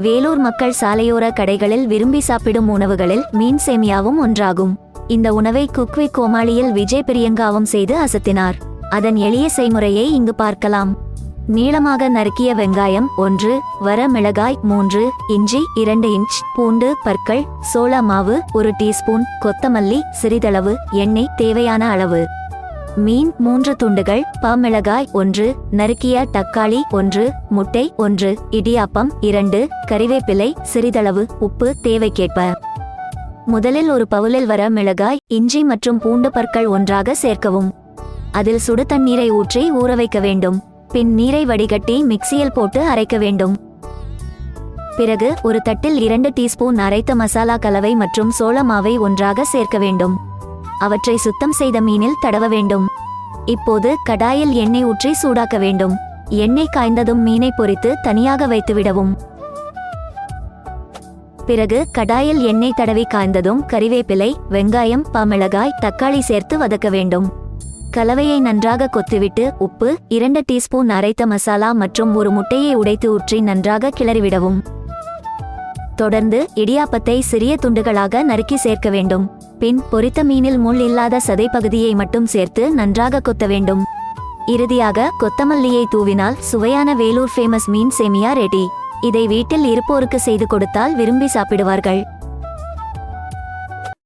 வேலூர் மக்கள் சாலையோர கடைகளில் விரும்பி சாப்பிடும் உணவுகளில் மீன் சேமியாவும் ஒன்றாகும். இந்த உணவை குக்வி கோமாளியில் விஜய் பிரியங்காவும் செய்து அசத்தினார். அதன் எளிய செய்முறையை இங்கு பார்க்கலாம். நீளமாக நறுக்கிய வெங்காயம் ஒன்று வர மிளகாய் மூன்று இஞ்சி இரண்டு இன்ச் பூண்டு பற்கள் சோளா மாவு ஒரு டீஸ்பூன் கொத்தமல்லி சிறிதளவு எண்ணெய் தேவையான அளவு. மீன் மூன்று துண்டுகள் பாமிளகாய் ஒன்று நறுக்கிய தக்காளி ஒன்று முட்டை ஒன்று இடியாப்பம் இரண்டு கறிவேப்பிலை சிறிதளவு உப்பு தேவைக்கேற்ப. முதலில் ஒரு பவுலில் வர மிளகாய் இஞ்சி மற்றும் பூண்டு பற்கள் ஒன்றாக சேர்க்கவும். அதில் சுடு தண்ணீரை ஊற்றி ஊற வைக்க வேண்டும். பின் நீரை வடிகட்டி மிக்சியில் போட்டு அரைக்க வேண்டும். பிறகு ஒரு தட்டில் இரண்டு டீஸ்பூன் அரைத்த மசாலா கலவை மற்றும் சோள மாவை ஒன்றாக சேர்க்க வேண்டும். அவற்றை சுத்தம் செய்த மீனில் தடவ வேண்டும். இப்போது கடாயில் எண்ணெய் ஊற்றி சூடாக்க வேண்டும். எண்ணெய் காய்ந்ததும் மீனை பொரித்து தனியாக வைத்துவிடவும். பிறகு கடாயில் எண்ணெய் தடவி காய்ந்ததும் கறிவேப்பிலை வெங்காயம் பாமிளகாய் தக்காளி சேர்த்து வதக்க வேண்டும். கலவையை நன்றாக கொத்திவிட்டு உப்பு இரண்டு டீஸ்பூன் அரைத்த மசாலா மற்றும் ஒரு முட்டையை உடைத்து ஊற்றி நன்றாக கிளறிவிடவும். தொடர்ந்து இடியாப்பத்தை சிறிய துண்டுகளாக நறுக்கி சேர்க்க வேண்டும். பின் பொரித்த மீனில் முள் இல்லாத சதை பகுதியை மட்டும் சேர்த்து நன்றாக கொத்த வேண்டும். இறுதியாக கொத்தமல்லியை தூவினால் சுவையான வேலூர் ஃபேமஸ் மீன் சேமியா ரெடி இதை வீட்டில் இருப்போருக்கு செய்து கொடுத்தால் விரும்பி சாப்பிடுவார்கள்.